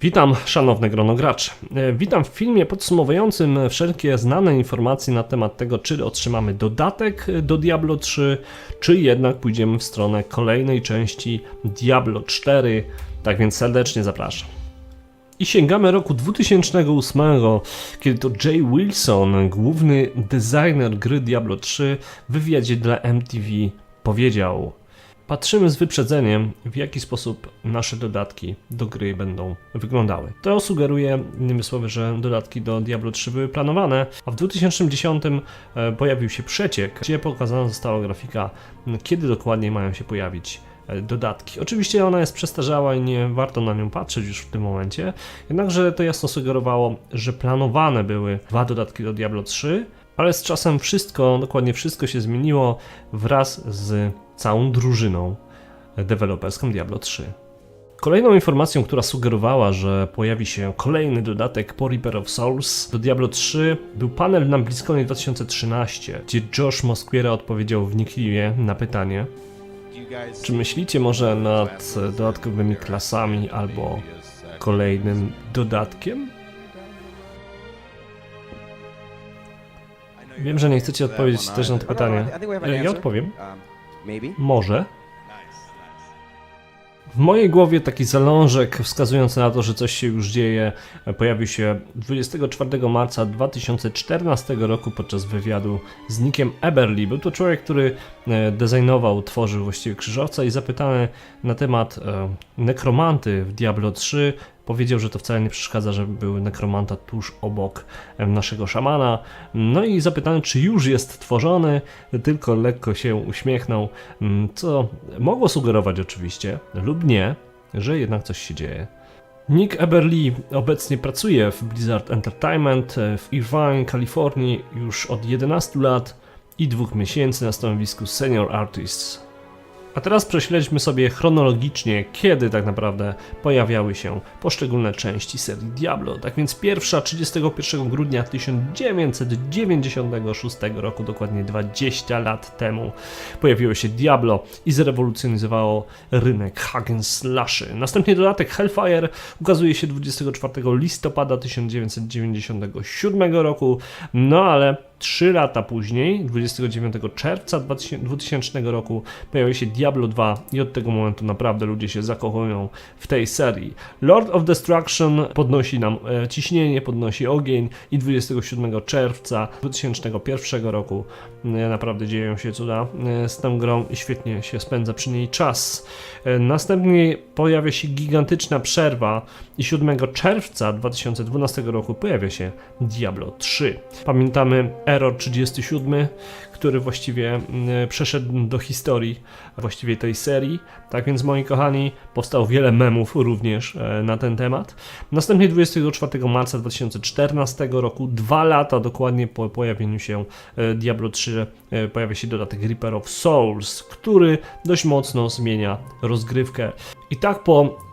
Witam, szanowne grono graczy. E, Witam w filmie podsumowującym wszelkie znane informacje na temat tego, czy otrzymamy dodatek do Diablo 3, czy jednak pójdziemy w stronę kolejnej części Diablo 4. Tak więc serdecznie zapraszam. I sięgamy roku 2008, kiedy to Jay Wilson, główny designer gry Diablo 3, w wywiadzie dla MTV powiedział: Patrzymy z wyprzedzeniem, w jaki sposób nasze dodatki do gry będą wyglądały. To sugeruje, innymi słowy, że dodatki do Diablo 3 były planowane, a w 2010 e, pojawił się przeciek, gdzie pokazana została grafika, kiedy dokładnie mają się pojawić e, dodatki. Oczywiście ona jest przestarzała i nie warto na nią patrzeć już w tym momencie, jednakże to jasno sugerowało, że planowane były dwa dodatki do Diablo 3, ale z czasem wszystko, dokładnie wszystko się zmieniło wraz z całą drużyną deweloperską Diablo 3. Kolejną informacją, która sugerowała, że pojawi się kolejny dodatek po Reaper of Souls do Diablo 3 był panel na BlizzConie 2013, gdzie Josh Mosquera odpowiedział wnikliwie na pytanie czy myślicie może nad dodatkowymi klasami albo kolejnym dodatkiem? Wiem, że nie chcecie odpowiedzieć też na to pytanie. Ja odpowiem. Może. W mojej głowie taki zalążek wskazujący na to, że coś się już dzieje, pojawił się 24 marca 2014 roku podczas wywiadu z Nickiem Eberly. Był to człowiek, który e, designował, tworzył właściwie krzyżowca i zapytany na temat e, nekromanty w Diablo 3 powiedział, że to wcale nie przeszkadza, żeby był nekromanta tuż obok naszego szamana. No i zapytany, czy już jest tworzony, tylko lekko się uśmiechnął, mm, co mogło sugerować oczywiście, lub nie, że jednak coś się dzieje. Nick Eberly obecnie pracuje w Blizzard Entertainment e, w Irvine, Kalifornii już od 11 lat i dwóch miesięcy na stanowisku Senior Artist. A teraz prześledźmy sobie chronologicznie, kiedy tak naprawdę pojawiały się poszczególne części serii Diablo. Tak więc pierwsza 31 grudnia 1996 roku, dokładnie 20 lat temu, pojawiło się Diablo i zrewolucjonizowało rynek Hagen Slashy. Następnie dodatek Hellfire ukazuje się 24 listopada 1997 roku, no ale Trzy lata później, 29 czerwca 2000 roku, pojawi się Diablo 2 i od tego momentu naprawdę ludzie się zakochują w tej serii. Lord of Destruction podnosi nam e, ciśnienie, podnosi ogień i 27 czerwca 2001 roku e, naprawdę dzieją się cuda e, z tą grą i świetnie się spędza przy niej czas. Następnie pojawia się gigantyczna przerwa i 7 czerwca 2012 roku pojawia się Diablo 3. Pamiętamy Error 37, który właściwie mm, przeszedł do historii właściwie tej serii. Tak więc moi kochani, powstało wiele memów również e, na ten temat. Następnie 24 marca 2014 roku, dwa lata dokładnie po pojawieniu się e, Diablo 3, e, pojawia się dodatek Reaper of Souls, który dość mocno zmienia rozgrywkę. I tak po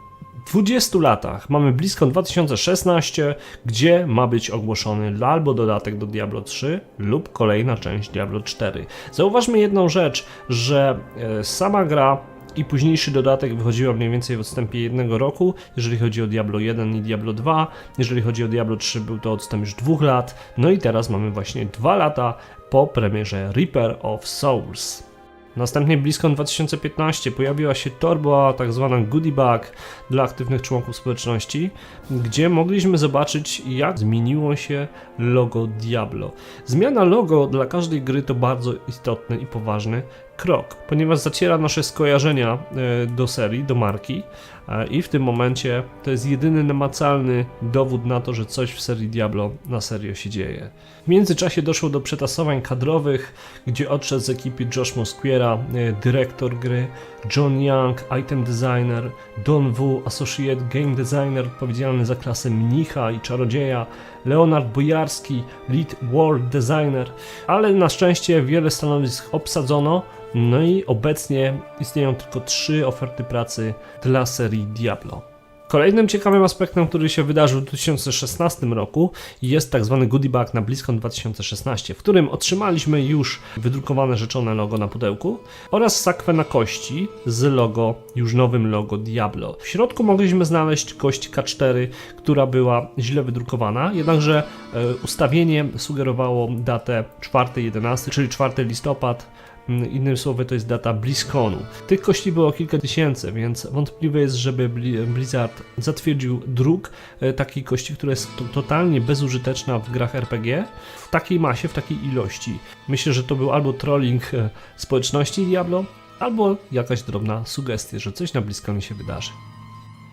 20 latach mamy blisko 2016, gdzie ma być ogłoszony albo dodatek do Diablo 3 lub kolejna część Diablo 4. Zauważmy jedną rzecz, że e, sama gra i późniejszy dodatek wychodziła mniej więcej w odstępie jednego roku, jeżeli chodzi o Diablo 1 i Diablo 2, jeżeli chodzi o Diablo 3 był to odstęp już dwóch lat, no i teraz mamy właśnie dwa lata po premierze Reaper of Souls. Następnie blisko 2015 pojawiła się torba, tak zwana goodie bag dla aktywnych członków społeczności, gdzie mogliśmy zobaczyć jak zmieniło się logo Diablo. Zmiana logo dla każdej gry to bardzo istotny i poważny krok, ponieważ zaciera nasze skojarzenia e, do serii, do marki e, i w tym momencie to jest jedyny namacalny dowód na to, że coś w serii Diablo na serio się dzieje. W międzyczasie doszło do przetasowań kadrowych, gdzie odszedł z ekipy Josh Mosquera, e, dyrektor gry, John Young, item designer, Don Wu, associate game designer odpowiedzialny za klasę mnicha i czarodzieja, Leonard Bojarski, lead world designer, ale na szczęście wiele stanowisk obsadzono, no i obecnie istnieją tylko trzy oferty pracy dla serii Diablo. Kolejnym ciekawym aspektem, który się wydarzył w 2016 roku jest tak zwany goodie bag na BlizzCon 2016, w którym otrzymaliśmy już wydrukowane rzeczone logo na pudełku oraz sakwę na kości z logo, już nowym logo Diablo. W środku mogliśmy znaleźć kość K4, która była źle wydrukowana, jednakże e, ustawienie sugerowało datę 4.11, czyli 4 listopad Innymi słowy, to jest data BlizzConu. Tych kości było kilka tysięcy, więc wątpliwe jest, żeby Bli- Blizzard zatwierdził druk e, takiej kości, która jest to- totalnie bezużyteczna w grach RPG w takiej masie, w takiej ilości. Myślę, że to był albo trolling e, społeczności Diablo, albo jakaś drobna sugestia, że coś na BlizzConie się wydarzy.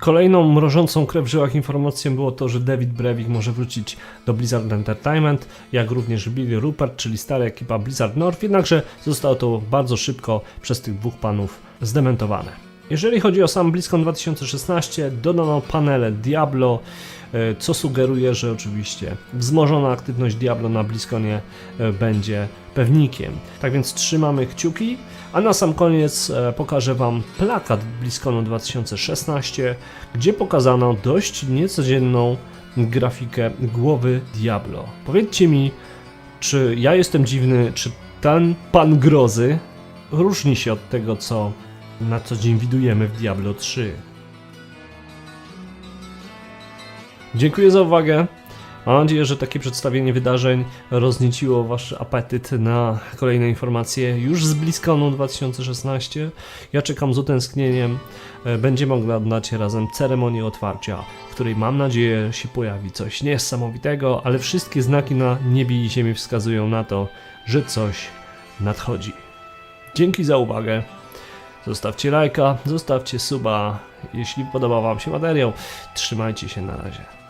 Kolejną mrożącą krew w żyłach informacją było to, że David Brevik może wrócić do Blizzard Entertainment, jak również Billy Rupert, czyli stara ekipa Blizzard North, jednakże zostało to bardzo szybko przez tych dwóch panów zdementowane. Jeżeli chodzi o sam BlizzCon 2016, dodano panele Diablo, e, co sugeruje, że oczywiście wzmożona aktywność Diablo na BlizzConie e, będzie pewnikiem. Tak więc trzymamy kciuki, a na sam koniec e, pokażę Wam plakat BlizzConu 2016, gdzie pokazano dość niecodzienną grafikę głowy Diablo. Powiedzcie mi, czy ja jestem dziwny, czy ten pan grozy różni się od tego, co na co dzień widujemy w Diablo 3. Dziękuję za uwagę. Mam nadzieję, że takie przedstawienie wydarzeń roznieciło Wasz apetyt na kolejne informacje już z BlizzConu 2016. Ja czekam z utęsknieniem. E, Będziemy oglądać razem ceremonię otwarcia, w której mam nadzieję się pojawi coś niesamowitego, ale wszystkie znaki na niebie i ziemi wskazują na to, że coś nadchodzi. Dzięki za uwagę. Zostawcie lajka, zostawcie suba, jeśli podobał Wam się materiał. Trzymajcie się na razie.